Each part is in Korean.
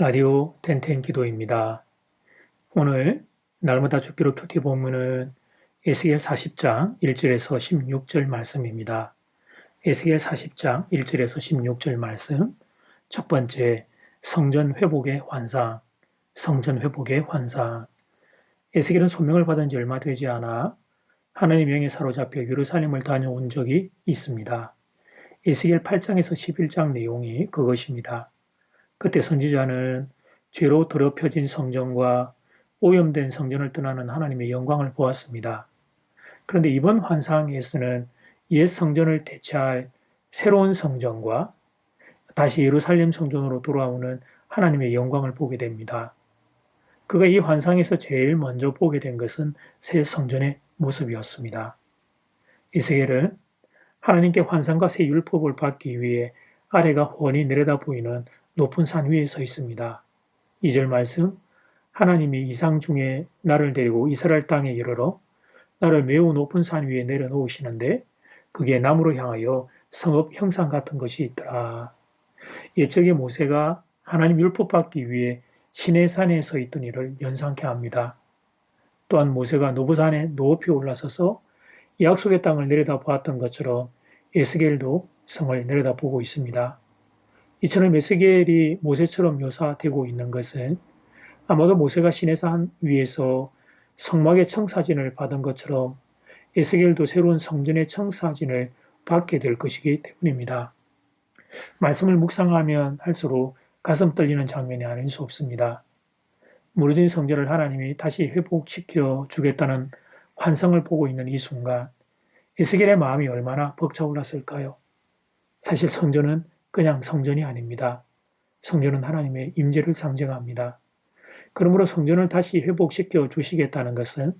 라디오 텐텐 기도입니다. 오늘 날마다 죽기로 큐티 본문은 에스겔 40장 1절에서 16절 말씀입니다. 에스겔 40장 1절에서 16절 말씀 첫 번째 성전 회복의 환상 성전 회복의 환상 에스겔은 소명을 받은 지 얼마 되지 않아 하나님 영에 사로잡혀 예루살렘을 다녀온 적이 있습니다. 에스겔 8장에서 11장 내용이 그것입니다. 그때 선지자는 죄로 더럽혀진 성전과 오염된 성전을 떠나는 하나님의 영광을 보았습니다. 그런데 이번 환상에서는 옛 성전을 대체할 새로운 성전과 다시 예루살렘 성전으로 돌아오는 하나님의 영광을 보게 됩니다. 그가 이 환상에서 제일 먼저 보게 된 것은 새 성전의 모습이었습니다. 이스겔은 하나님께 환상과 새 율법을 받기 위해 아래가 훤히 내려다 보이는 높은 산 위에 서 있습니다. 2절 말씀 하나님이 이상 중에 나를 데리고 이스라엘 땅에 이르러 나를 매우 높은 산 위에 내려놓으시는데 그게 나무로 향하여 성읍 형상 같은 것이 있더라. 예적의 모세가 하나님 율법 받기 위해 신의 산에 서 있던 일을 연상케 합니다. 또한 모세가 노부산에 높이 올라서서 약속의 땅을 내려다 보았던 것처럼 에스겔도 성을 내려다보고 있습니다. 이처럼 에스겔이 모세처럼 묘사되고 있는 것은 아마도 모세가 시내산 위에서 성막의 청사진을 받은 것처럼 에스겔도 새로운 성전의 청사진을 받게 될 것이기 때문입니다. 말씀을 묵상하면 할수록 가슴 떨리는 장면이 아닐 수 없습니다. 무너진 성전을 하나님이 다시 회복시켜 주겠다는 환상을 보고 있는 이 순간 에스겔의 마음이 얼마나 벅차올랐을까요? 사실 성전은 그냥 성전이 아닙니다. 성전은 하나님의 임재를 상징합니다. 그러므로 성전을 다시 회복시켜 주시겠다는 것은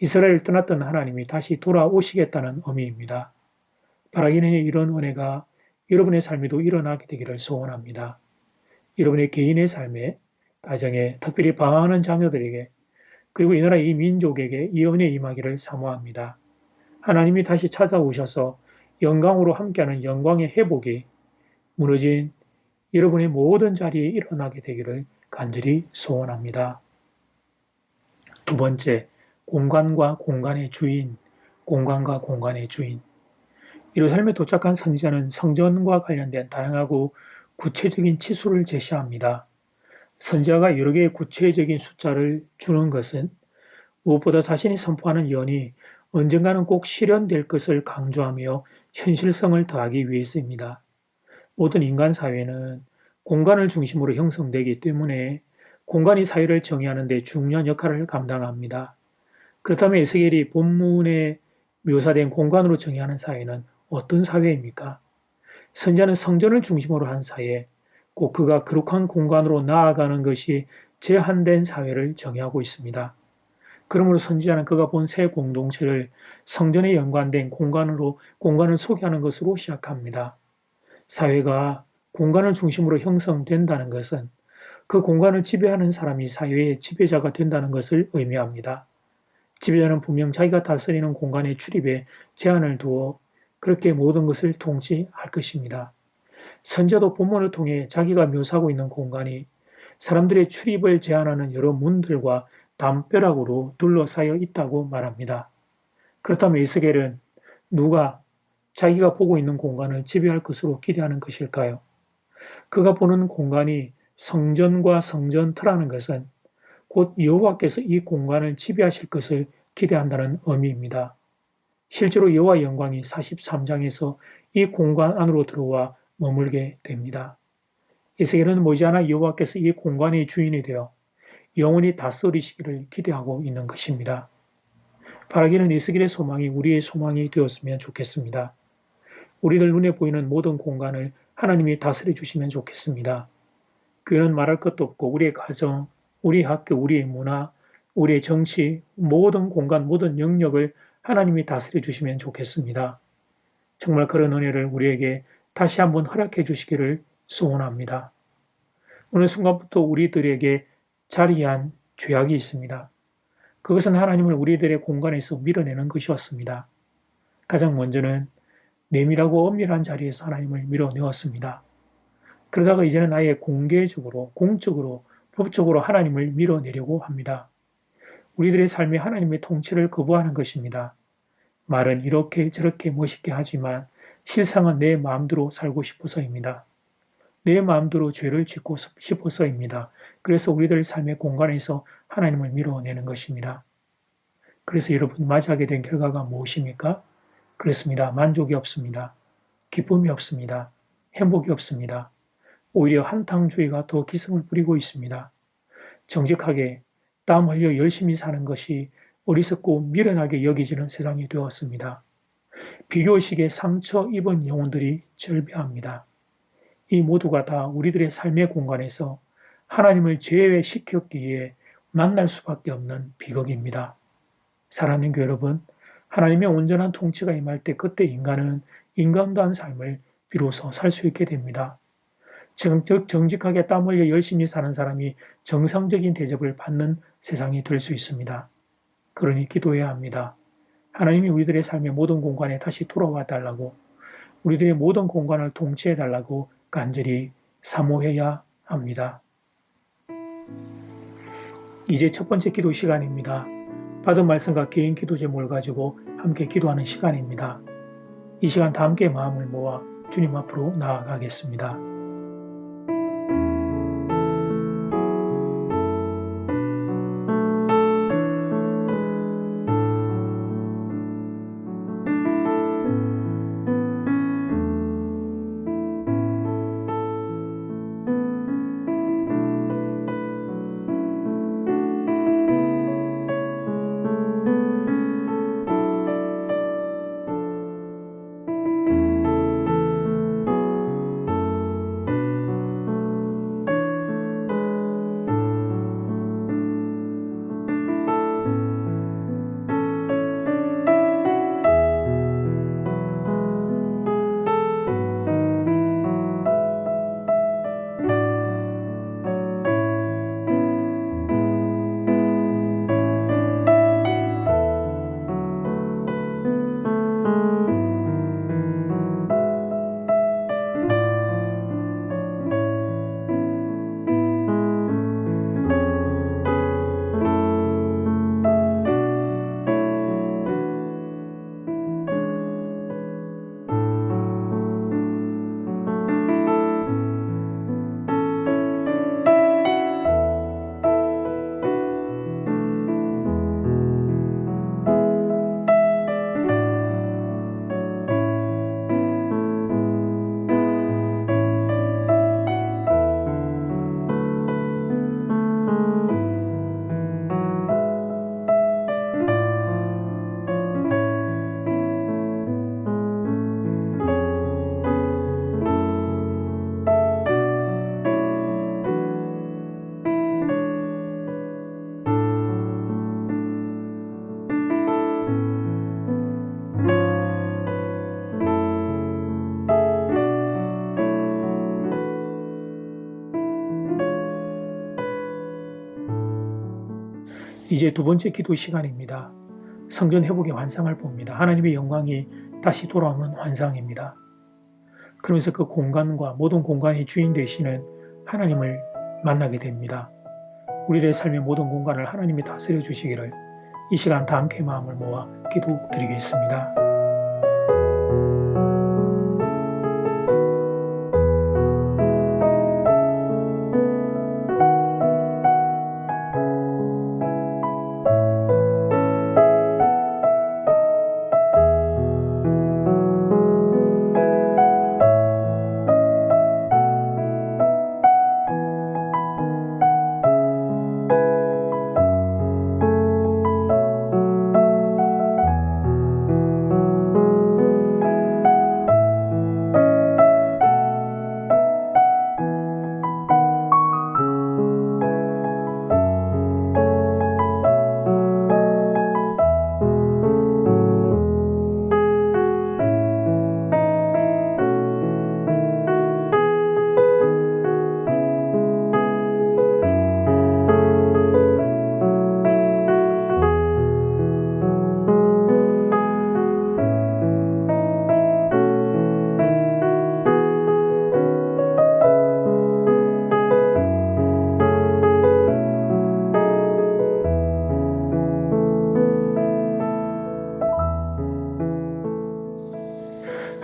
이스라엘을 떠났던 하나님이 다시 돌아오시겠다는 의미입니다. 바라기는 이런 은혜가 여러분의 삶에도 일어나게 되기를 소원합니다. 여러분의 개인의 삶에, 가정에, 특별히 방황하는 자녀들에게, 그리고 이 나라 이 민족에게 이 은혜 임하기를 사모합니다. 하나님이 다시 찾아오셔서 영광으로 함께하는 영광의 회복이 무너진 여러분의 모든 자리에 일어나게 되기를 간절히 소원합니다. 두 번째, 공간과 공간의 주인, 공간과 공간의 주인. 예루살렘에 도착한 선지자는 성전과 관련된 다양하고 구체적인 치수를 제시합니다. 선지자가 여러 개의 구체적인 숫자를 주는 것은 무엇보다 자신이 선포하는 연이 언젠가는 꼭 실현될 것을 강조하며 현실성을 더하기 위해서입니다. 모든 인간 사회는 공간을 중심으로 형성되기 때문에 공간이 사회를 정의하는 데 중요한 역할을 감당합니다. 그렇다면 에스겔이 본문에 묘사된 공간으로 정의하는 사회는 어떤 사회입니까? 선자는 성전을 중심으로 한 사회, 꼭 그가 거룩한 공간으로 나아가는 것이 제한된 사회를 정의하고 있습니다. 그러므로 선지자는 그가 본 새 공동체를 성전에 연관된 공간으로 공간을 소개하는 것으로 시작합니다. 사회가 공간을 중심으로 형성된다는 것은 그 공간을 지배하는 사람이 사회의 지배자가 된다는 것을 의미합니다. 지배자는 분명 자기가 다스리는 공간의 출입에 제한을 두어 그렇게 모든 것을 통치할 것입니다. 선자도 본문을 통해 자기가 묘사하고 있는 공간이 사람들의 출입을 제한하는 여러 문들과 담벼락으로 둘러싸여 있다고 말합니다. 그렇다면 이스겔은 누가 자기가 보고 있는 공간을 지배할 것으로 기대하는 것일까요? 그가 보는 공간이 성전과 성전터라는 것은 곧 여호와께서 이 공간을 지배하실 것을 기대한다는 의미입니다. 실제로 여호와 영광이 43장에서 이 공간 안으로 들어와 머물게 됩니다. 이스겔은 머지않아 여호와께서 이 공간의 주인이 되어 영원히 다스리시기를 기대하고 있는 것입니다. 바라기는 이스겔의 소망이 우리의 소망이 되었으면 좋겠습니다. 우리들 눈에 보이는 모든 공간을 하나님이 다스려 주시면 좋겠습니다. 교회는 말할 것도 없고 우리의 가정, 우리 학교, 우리의 문화, 우리의 정치, 모든 공간, 모든 영역을 하나님이 다스려 주시면 좋겠습니다. 정말 그런 은혜를 우리에게 다시 한번 허락해 주시기를 소원합니다. 오늘 순간부터 우리들에게 자리한 죄악이 있습니다. 그것은 하나님을 우리들의 공간에서 밀어내는 것이었습니다. 가장 먼저는 내밀하고 엄밀한 자리에서 하나님을 밀어내었습니다. 그러다가 이제는 아예 공개적으로, 공적으로, 법적으로 하나님을 밀어내려고 합니다. 우리들의 삶에 하나님의 통치를 거부하는 것입니다. 말은 이렇게 저렇게 멋있게 하지만 실상은 내 마음대로 살고 싶어서입니다. 내 마음대로 죄를 짓고 싶어서입니다. 그래서 우리들 삶의 공간에서 하나님을 밀어내는 것입니다. 그래서 여러분 맞이하게 된 결과가 무엇입니까? 그렇습니다. 만족이 없습니다. 기쁨이 없습니다. 행복이 없습니다. 오히려 한탕주의가 더 기승을 부리고 있습니다. 정직하게 땀 흘려 열심히 사는 것이 어리석고 미련하게 여기지는 세상이 되었습니다. 비교식에 상처 입은 영혼들이 절배합니다. 이 모두가 다 우리들의 삶의 공간에서 하나님을 제외시켰기에 만날 수밖에 없는 비극입니다. 사랑하는 교 여러분, 하나님의 온전한 통치가 임할 때 그때 인간은 인간도 한 삶을 비로소 살 수 있게 됩니다. 즉 정직하게 땀 흘려 열심히 사는 사람이 정상적인 대접을 받는 세상이 될 수 있습니다. 그러니 기도해야 합니다. 하나님이 우리들의 삶의 모든 공간에 다시 돌아와 달라고 우리들의 모든 공간을 통치해 달라고 간절히 사모해야 합니다. 이제 첫 번째 기도 시간입니다. 받은 말씀과 개인 기도 제목을 가지고 함께 기도하는 시간입니다. 이 시간 다 함께 마음을 모아 주님 앞으로 나아가겠습니다. 이제 두 번째 기도 시간입니다. 성전 회복의 환상을 봅니다. 하나님의 영광이 다시 돌아오는 환상입니다. 그러면서 그 공간과 모든 공간의 주인 되시는 하나님을 만나게 됩니다. 우리의 삶의 모든 공간을 하나님이 다스려 주시기를 이 시간 다 함께 마음을 모아 기도 드리겠습니다.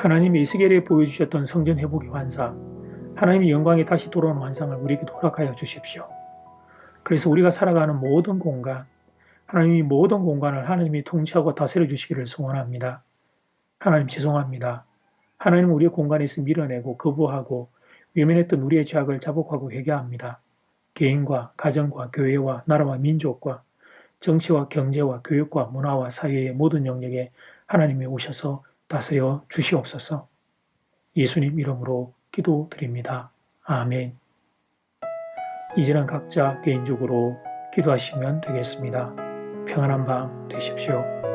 하나님이 이스겔에 보여주셨던 성전 회복의 환상, 하나님의 영광이 다시 돌아오는 환상을 우리에게 허락하여 주십시오. 그래서 우리가 살아가는 모든 공간, 하나님이 모든 공간을 하나님이 통치하고 다스려 주시기를 소원합니다. 하나님 죄송합니다. 하나님 우리의 공간에서 밀어내고 거부하고 외면했던 우리의 죄악을 자복하고 회개합니다. 개인과 가정과 교회와 나라와 민족과 정치와 경제와 교육과 문화와 사회의 모든 영역에 하나님이 오셔서 다스려 주시옵소서. 예수님 이름으로 기도드립니다. 아멘. 이제는 각자 개인적으로 기도하시면 되겠습니다. 평안한 밤 되십시오.